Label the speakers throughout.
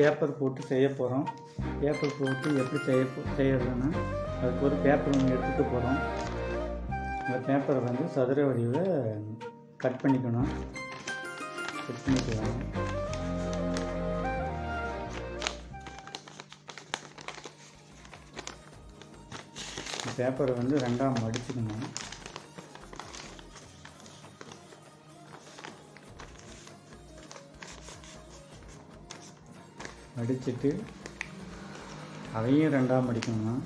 Speaker 1: Paper போட்டு செய்ய போகிறோம் பேப்பர் போட்டு எப்படி செய்ய செய்யறதுன்னா அதுக்கு ஒரு பேப்பர் ஒன்று எடுத்துகிட்டு போகிறோம் அந்த பேப்பரை வந்து சதுர வடிவில் கட் பண்ணிக்கணும். கட் பண்ணிக்கலாம் பேப்பரை வந்து ரெண்டாக மடிச்சுக்கணும். அடிச்சுட்டு அதையும் ரெண்டாக மடிக்கணும்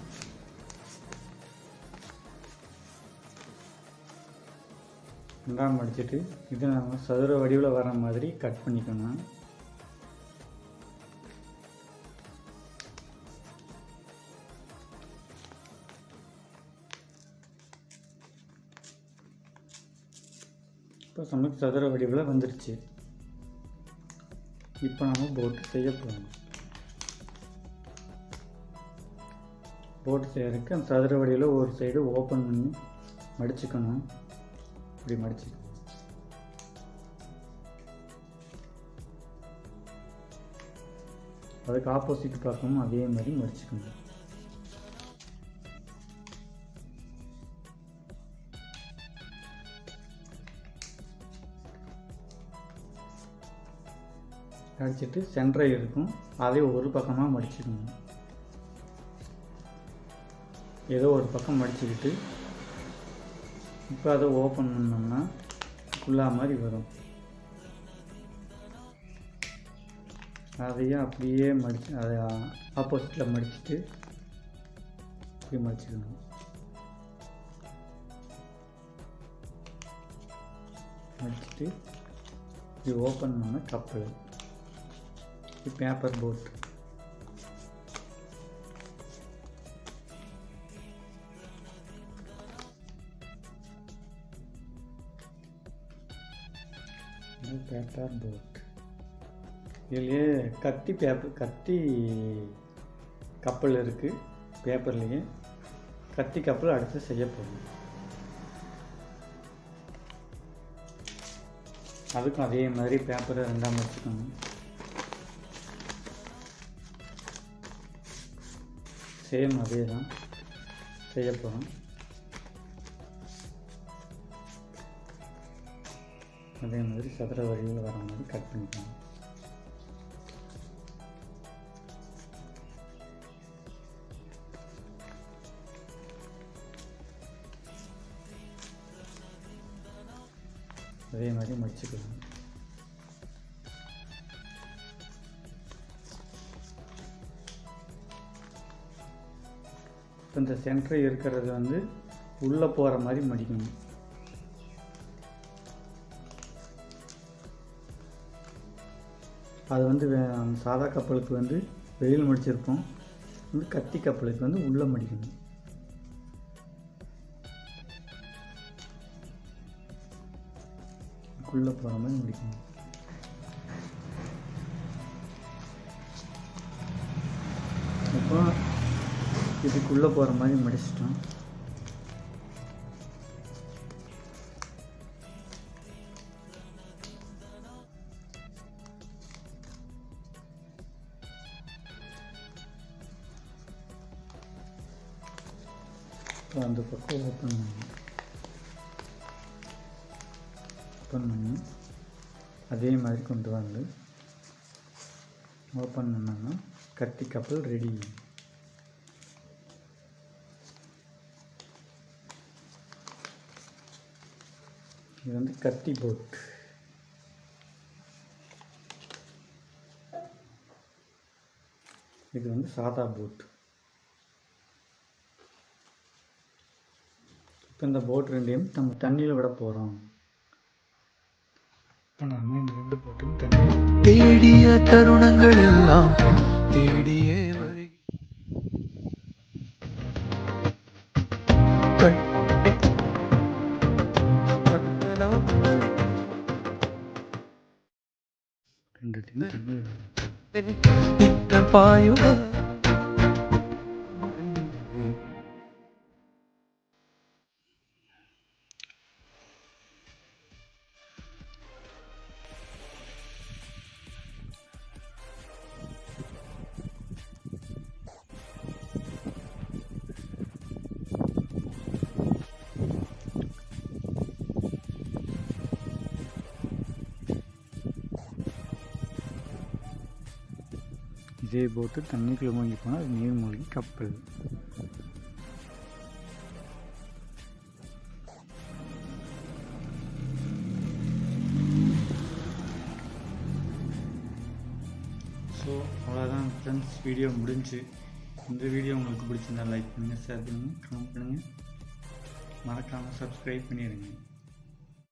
Speaker 1: ரெண்டாம் மடிச்சுட்டு இது நம்ம சதுர வடிவில் வர மாதிரி கட் பண்ணிக்கணும்? இப்போ நமக்கு சதுர வடிவில் வந்துருச்சு. இப்போ நம்ம போட்டு செய்ய போகணும் போட்டு செய்யறதுக்கு அந்த சதுர வடியில் ஒரு சைடு ஓப்பன் பண்ணி மடிச்சுக்கணும். இப்படி மடிச்சுக்கணும் அதுக்கு ஆப்போசிட் பக்கமும் அதே மாதிரி மடிச்சுக்கணும். அடிச்சிட்டு சென்டரை இருக்கும். அதை ஒரு பக்கமாக மடிச்சுக்கணும். ஏதோ ஒரு பக்கம் மடிச்சுக்கிட்டு இப்போ அதை ஓப்பன் பண்ணோம்னா குல்லா மாதிரி வரும். அதையும் அப்படியே மடிச்சு அதை ஆப்போசிட்டில் மடிச்சுட்டு இப்படி மடிச்சுக்கணும். மடிச்சுட்டு இப்படி ஓப்பன் பண்ண கப்பல். Paper boat paper? போட் இதுலேயே கத்தி பேப்பர் கத்தி கப்பல் இருக்குது பேப்பர்லேயே. கத்தி கப்பல் அடுத்து செய்ய போகும் அதுக்கும் அதே மாதிரி பேப்பரை ரெண்டாம் வச்சுக்கணும் சேம் அதே தான் செய்ய போகிறோம் அதே மாதிரி சதுர வடிவில் வர மாதிரி கட் பண்ணிக்கலாம் அதே மாதிரி முடிச்சுக்கலாம் இப்போ இந்த சென்டர் இருக்கிறது வந்து உள்ளே போகிற மாதிரி மடிக்கணும். அது வந்து சாதா கப்பலுக்கு வந்து வெளியில் முடிச்சிருப்போம் வந்து கத்தி கப்பலுக்கு வந்து உள்ளே மடிக்கணும். உள்ளே போகிற மாதிரி முடிக்கணும். இப்போ இதுக்குள்ளே போகிற மாதிரி முடிச்சிட்டோம். அந்த பக்கம் ஓப்பன் பண்ணி. ஓப்பன் பண்ணி. அதே மாதிரி கொண்டு வந்து ஓப்பன் பண்ணோம்னா கத்தி கப்பல் ரெடி இது வந்து கத்தி போட் இது வந்து சாதா போட் இப்போ இந்த போட் ரெண்டையும் நம்ம தண்ணியில் விட போகிறோம் இப்போ நம்ம இந்த ரெண்டு போட்டும் தண்ணி
Speaker 2: தேடிய தருணங்கள் எல்லாம் தேடியே கண்ணே, விஜய் போத்து
Speaker 1: இதே போட்டு தண்ணிக்குள்ளே மூழ்கி போனால் அது நீர்மூழ்கி கப்பல். ஸோ அவ்வளோதான் ஃப்ரெண்ட்ஸ் வீடியோ முடிஞ்சு. இந்த வீடியோ உங்களுக்கு பிடிச்சிருந்தா லைக் பண்ணுங்கள் ஷேர் பண்ணுங்கள் கமெண்ட் பண்ணுங்கள் மறக்காமல் சப்ஸ்கிரைப் பண்ணிடுங்க.